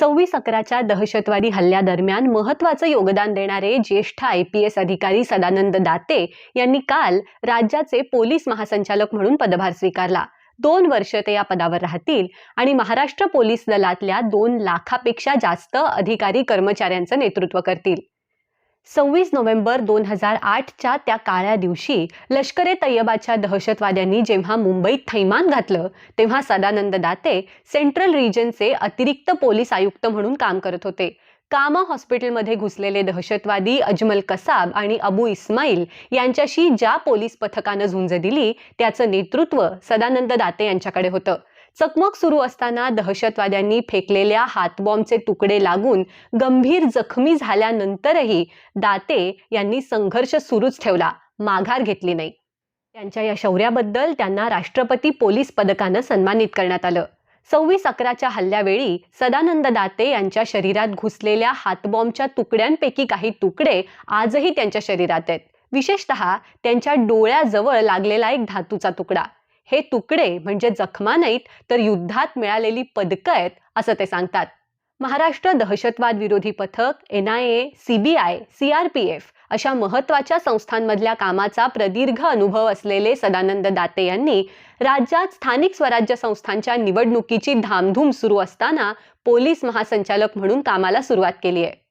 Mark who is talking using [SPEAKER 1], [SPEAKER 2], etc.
[SPEAKER 1] सव्वीस अकराच्या दहशतवादी हल्ल्यादरम्यान महत्वाचं योगदान देणारे ज्येष्ठ आय पी एस अधिकारी सदानंद दाते यांनी काल राज्याचे पोलीस महासंचालक म्हणून पदभार स्वीकारला. दोन वर्ष ते या पदावर राहतील आणि महाराष्ट्र पोलीस दलातल्या दोन लाखापेक्षा जास्त अधिकारी कर्मचाऱ्यांचं नेतृत्व करतील. सव्वीस नोव्हेंबर दोन हजार आठच्या त्या काळ्या दिवशी लष्कर ए तय्यबाच्या दहशतवाद्यांनी जेव्हा मुंबईत थैमान घातलं तेव्हा सदानंद दाते सेंट्रल रिजनचे अतिरिक्त पोलीस आयुक्त म्हणून काम करत होते. कामा हॉस्पिटलमध्ये घुसलेले दहशतवादी अजमल कसाब आणि अबू इस्माईल यांच्याशी ज्या पोलीस पथकानं झुंज दिली त्याचं नेतृत्व सदानंद दाते यांच्याकडे होतं. चकमक सुरू असताना दहशतवाद्यांनी फेकलेल्या हातबॉम्बचे तुकडे लागून गंभीर जखमी झाल्यानंतरही दाते यांनी संघर्ष सुरूच ठेवला माघार घेतली नाही. त्यांच्या या शौर्याबद्दल त्यांना राष्ट्रपती पोलीस पदकानं सन्मानित करण्यात आलं. सव्वीस अकराच्या हल्ल्यावेळी सदानंद दाते यांच्या शरीरात घुसलेल्या हातबॉम्बच्या तुकड्यांपैकी काही तुकडे आजही त्यांच्या शरीरात आहेत. विशेषतः त्यांच्या डोळ्याजवळ लागलेला एक धातूचा तुकडा. हे तुकडे म्हणजे जखमा नाहीत तर युद्धात मिळालेली पदकं आहेत असं ते सांगतात. महाराष्ट्र दहशतवाद विरोधी पथक N I A P F अशा महत्त्वाच्या संस्थांमधल्या कामाचा प्रदीर्घ अनुभव असलेले सदानंद दाते यांनी राज्यात स्थानिक स्वराज्य संस्थांच्या निवडणुकीची धामधूम सुरू असताना पोलीस महासंचालक म्हणून कामाला सुरुवात केली आहे.